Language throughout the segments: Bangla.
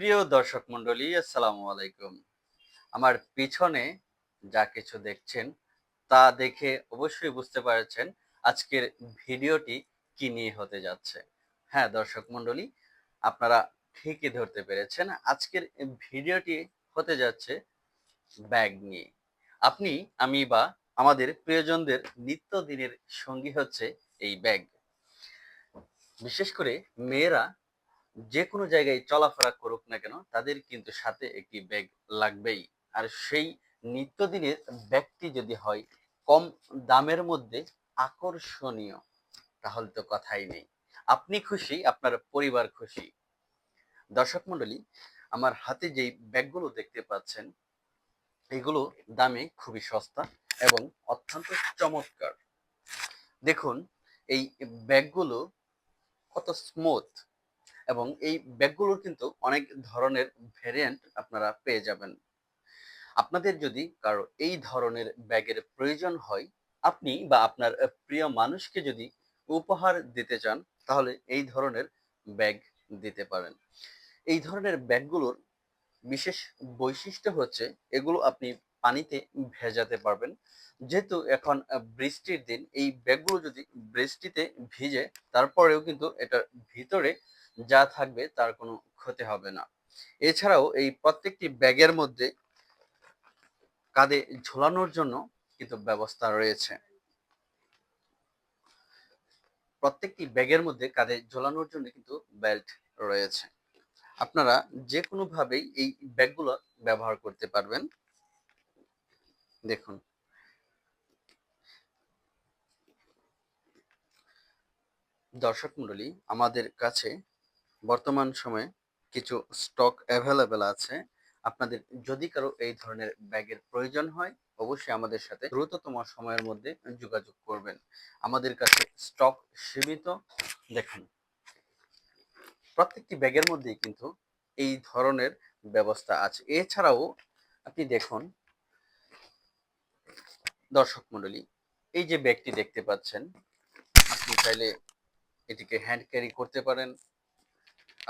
প্রিয় দর্শক মন্ডলী আসসালামু আলাইকুম। আমার পিছনে যা কিছু দেখছেন, তা দেখে অবশ্যই বুঝতে পারছেন আজকের ভিডিওটি কি নিয়ে হতে যাচ্ছে। হ্যাঁ দর্শক মন্ডলী আপনারা ঠিকই ধরতে পেরেছেন, আজকের ভিডিওটি হতে যাচ্ছে ব্যাগ নিয়ে। আপনি, আমি বা আমাদের প্রিয়জনদের নিত্যদিনের সঙ্গী হচ্ছে এই ব্যাগ। বিশেষ করে মেয়েরা যে কোনো জায়গায় চলাফেরা করুক না কেন, তাদের কিন্তু সাথে একটি ব্যাগ লাগবেই। আর সেই নিত্যদিনের ব্যাগটি যদি হয়, কম দামের মধ্যে আকর্ষণীয়, তাহলে তো কথাই নেই। আপনি খুশি, আপনার পরিবার খুশি। দর্শক মন্ডলী আমার হাতে যেই ব্যাগগুলো দেখতে পাচ্ছেন, এগুলো দামে খুবই সস্তা এবং অত্যন্ত চমৎকার। দেখুন, এই ব্যাগগুলো কত স্মুথ এবং এই ব্যাগগুলোর কিন্তু অনেক ধরনের ভেরিয়েন্ট আপনারা পেয়ে যাবেন। আপনাদের যদি কারও এই ধরনের ব্যাগের প্রয়োজন হয়, আপনি বা আপনার প্রিয় মানুষকে যদি উপহার দিতে চান, তাহলে এই ধরনের ব্যাগ দিতে পারেন। এই ধরনের ব্যাগগুলোর বিশেষ বৈশিষ্ট্য হচ্ছে, এগুলো আপনি পানিতে ভেজাতে পারবেন। যেহেতু এখন বৃষ্টির দিন, এই ব্যাগগুলো যদি বৃষ্টিতে ভিজে, তারপরেও কিন্তু এটার ভিতরে যা থাকবে তার কোনো ক্ষতি হবে না। এছাড়াও এই প্রত্যেকটি ব্যাগের মধ্যে কাঁধে ঝোলানোর জন্য কিন্তু ব্যবস্থা রয়েছে। প্রত্যেকটি ব্যাগের মধ্যে কাঁধে ঝোলানোর জন্য কিন্তু বেল্ট রয়েছে। আপনারা যে কোনোভাবেই এই ব্যাগগুলো ব্যবহার করতে পারবেন। দেখুন। দর্শক মন্ডলী আমাদের কাছে বর্তমান সময়ে কিছু স্টক অ্যাভেলেবেল আছে। আপনাদের যদি কারও এই ধরনের ব্যাগের প্রয়োজন হয়, অবশ্যই আমাদের সাথে দ্রুততম সময়ের মধ্যে যোগাযোগ করবেন। আমাদের কাছে স্টক সীমিত। দেখুন, প্রত্যেকটি ব্যাগের মধ্যেই কিন্তু এই ধরনের ব্যবস্থা আছে। এছাড়াও আপনি দেখুন, দর্শক মন্ডলী এই যে ব্যাগটি দেখতে পাচ্ছেন, আপনি চাইলে এটিকে হ্যান্ড ক্যারি করতে পারেন।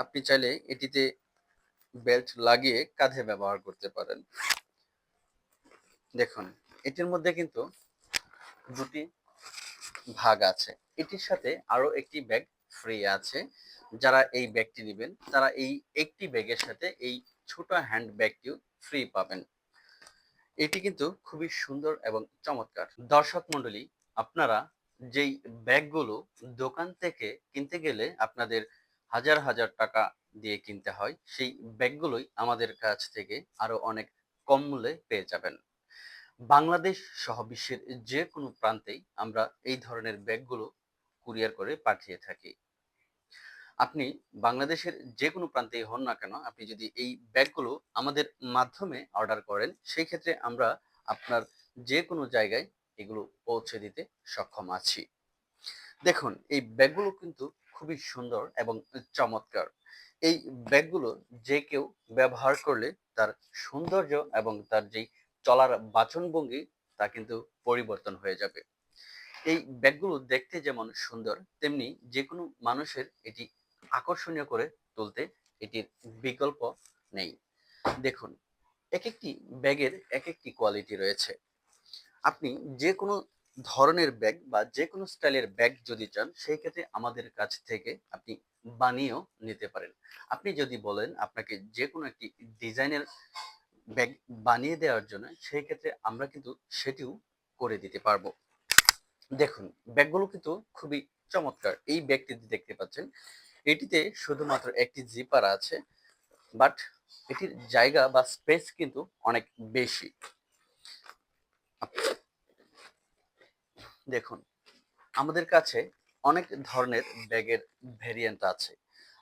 আপনি চাইলে এটিতে বেল্ট লাগিয়ে কাঁধে ব্যবহার করতে পারেন। দেখুন, এটির মধ্যে কিন্তু দুটি ভাগ আছে। এটির সাথে আরও একটি ব্যাগ ফ্রি আছে। যারা এই ব্যাগটি নেবেন, তারা এই একটি ব্যাগের সাথে এই ছোট হ্যান্ড ব্যাগটিও ফ্রি পাবেন। এটি কিন্তু খুবই সুন্দর এবং চমৎকার। দর্শক মন্ডলী আপনারা যেই ব্যাগগুলো দোকান থেকে কিনতে গেলে আপনাদের হাজার হাজার টাকা দিয়ে কিনতে হয়, সেই ব্যাগগুলোই আমাদের কাছ থেকে আরও অনেক কম মূল্যে পেয়ে যাবেন। বাংলাদেশ সহ বিশ্বের যে কোনো প্রান্তেই আমরা এই ধরনের ব্যাগগুলো কুরিয়ার করে পাঠিয়ে থাকি। আপনি বাংলাদেশের যে কোনো প্রান্তেই হন না কেন, আপনি যদি এই ব্যাগগুলো আমাদের মাধ্যমে অর্ডার করেন, সেই ক্ষেত্রে আমরা আপনার যে কোনো জায়গায় এগুলো পৌঁছে দিতে সক্ষম আছি। দেখুন, এই ব্যাগগুলো কিন্তু খুবই সুন্দর এবং চমৎকার। এই ব্যাগগুলো যে কেউ ব্যবহার করলে তার সৌন্দর্য এবং তার যেই চলার বাচনভঙ্গি তা কিন্তু পরিবর্তন হয়ে যাবে। এই ব্যাগগুলো দেখতে যেমন সুন্দর, তেমনি যে কোনো মানুষের এটি আকর্ষণীয় করে তুলতে এটির বিকল্প নেই। দেখুন এক একটি ব্যাগের এক একটি কোয়ালিটি রয়েছে। আপনি যে কোনো ধরনের ব্যাগ বা যে কোনো স্টাইলের ব্যাগ যদি চান সেই ক্ষেত্রে আমাদের কাছ থেকে আপনি বানিয়েও নিতে পারেন। আপনি যদি বলেন আপনাকে যে কোনো একটি ডিজাইনের ব্যাগ বানিয়ে দেওয়ার জন্য সেই ক্ষেত্রে আমরা কিন্তু সেটিও করে দিতে পারব। দেখুন ব্যাগগুলো কিন্তু খুবই চমৎকার। এই ব্যাগটি দেখতে পাচ্ছেন, এটিতে শুধুমাত্র একটি জিপার আছে বাট এটির জায়গা বা স্পেস কিন্তু অনেক বেশি। দেখুন, আমাদের কাছে অনেক ধরনের ব্যাগের ভেরিয়েন্ট আছে।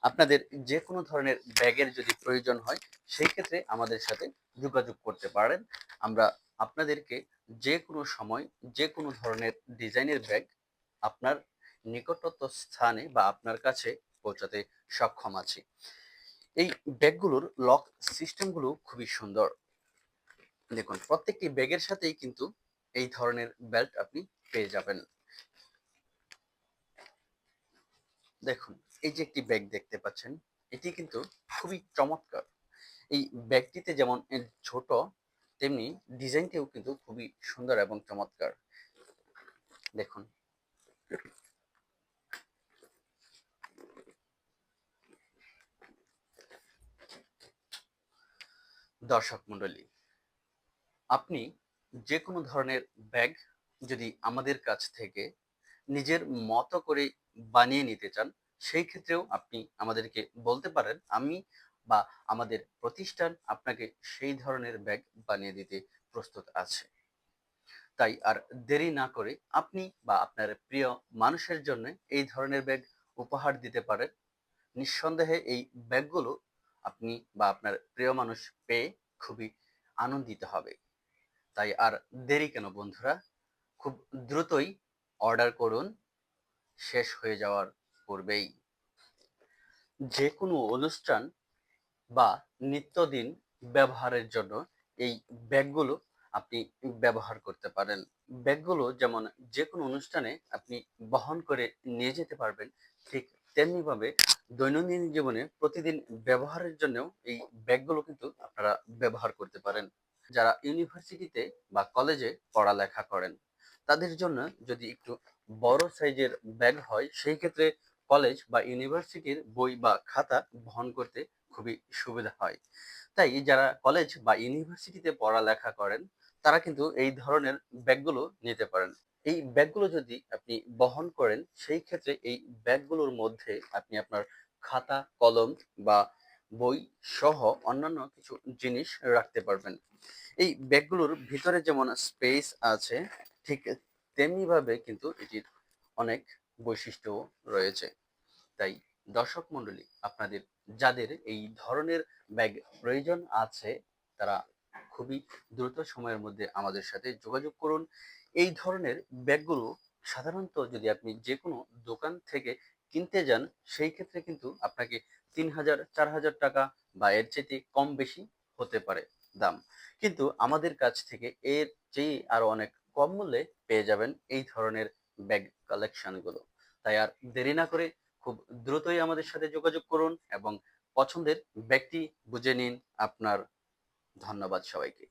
আপনাদের যে কোনো ধরনের ব্যাগের যদি প্রয়োজন হয়, সেই ক্ষেত্রে আমাদের সাথে যোগাযোগ করতে পারেন। আমরা আপনাদেরকে যে কোনো সময় যে কোনো ধরনের ডিজাইনের ব্যাগ আপনার নিকটস্থ স্থানে বা আপনার কাছে পৌঁছাতে সক্ষম আছি। এই ব্যাগগুলোর লক সিস্টেমগুলো খুবই সুন্দর। দেখুন, প্রত্যেকটি ব্যাগের সাথেই কিন্তু এই ধরনের বেল্ট আপনি পেয়ে যাবেন। দেখুন, এই যে একটি ব্যাগ দেখতে পাচ্ছেন, এটি কিন্তু খুবই চমৎকার। এই ব্যাগটিতে যেমন ছোট, তেমনি ডিজাইনটিও কিন্তু খুবই সুন্দর এবং চমৎকার। দেখুন। দর্শক মণ্ডলী, আপনি যে কোনো ধরনের ব্যাগ যদি আমাদের কাছ থেকে নিজের মতো করে বানিয়ে নিতে চান, সেই ক্ষেত্রেও আপনি আমাদেরকে বলতে পারেন, আমি বা আমাদের প্রতিষ্ঠান আপনাকে সেই ধরনের ব্যাগ বানিয়ে দিতে প্রস্তুত আছে। তাই আর দেরি না করে আপনি বা আপনার প্রিয় মানুষের জন্য এই ধরনের ব্যাগ উপহার দিতে পারেন। নিঃসন্দেহে এই ব্যাগগুলো আপনি বা আপনার প্রিয় মানুষ পেয়ে খুবই আনন্দিত হবে। তাই আর দেরি কেন বন্ধুরা? খুব দ্রুতই অর্ডার করুন, শেষ হয়ে যাওয়ার পূর্বেই। যে কোনো অনুষ্ঠান বা নিত্যদিন ব্যবহারের জন্য এই ব্যাগগুলো আপনি ব্যবহার করতে পারেন। ব্যাগগুলো যেমন যে কোনো অনুষ্ঠানে আপনি বহন করে নিয়ে যেতে পারবেন, ঠিক তেমনিভাবে দৈনন্দিন জীবনে প্রতিদিন ব্যবহারের জন্যও এই ব্যাগগুলো কিন্তু আপনারা ব্যবহার করতে পারেন। যারা ইউনিভার্সিটিতে বা কলেজে পড়ালেখা করেন, তাদের জন্য যদি একটু বড় সাইজের ব্যাগ হয়, সেই ক্ষেত্রে কলেজ বা ইউনিভার্সিটির বই বা খাতা বহন করতে খুবই সুবিধা হয়। তাই যারা কলেজ বা ইউনিভার্সিটিতে পড়ালেখা করেন, তারা কিন্তু এই ধরনের ব্যাগগুলো নিতে পারেন। এই ব্যাগগুলো যদি আপনি বহন করেন, সেই ক্ষেত্রে এই ব্যাগগুলোর মধ্যে আপনি আপনার খাতা, কলম বা বই সহ অন্যান্য কিছু জিনিস রাখতে পারবেন। এই ব্যাগগুলোর ভিতরে যেমন স্পেস আছে, ঠিক তেমনিভাবে কিন্তু এটির অনেক বৈশিষ্ট্য রয়েছে। তাই দর্শক মণ্ডলী, আপনাদের যাদের এই ধরনের ব্যাগ প্রয়োজন আছে, তারা খুবই দ্রুত সময়ের মধ্যে আমাদের সাথে যোগাযোগ করুন। এই ধরনের ব্যাগগুলো সাধারণত যদি আপনি যে কোনো দোকান থেকে কিনতে যান, সেই ক্ষেত্রে কিন্তু আপনাকে তিন হাজার চার হাজার টাকা বা এর চেয়ে কম বেশি হতে পারে দাম। কিন্তু আমাদের কাছ থেকে এর চেয়ে আরও অনেক কম মূল্যে পেয়ে যাবেন এই ধরনের ব্যাগ কালেকশনগুলো তাই আর দেরি না করে খুব দ্রুতই আমাদের সাথে যোগাযোগ করুন এবং পছন্দের ব্যক্তি বুঝে নিন। আপনার ধন্যবাদ সবাইকে।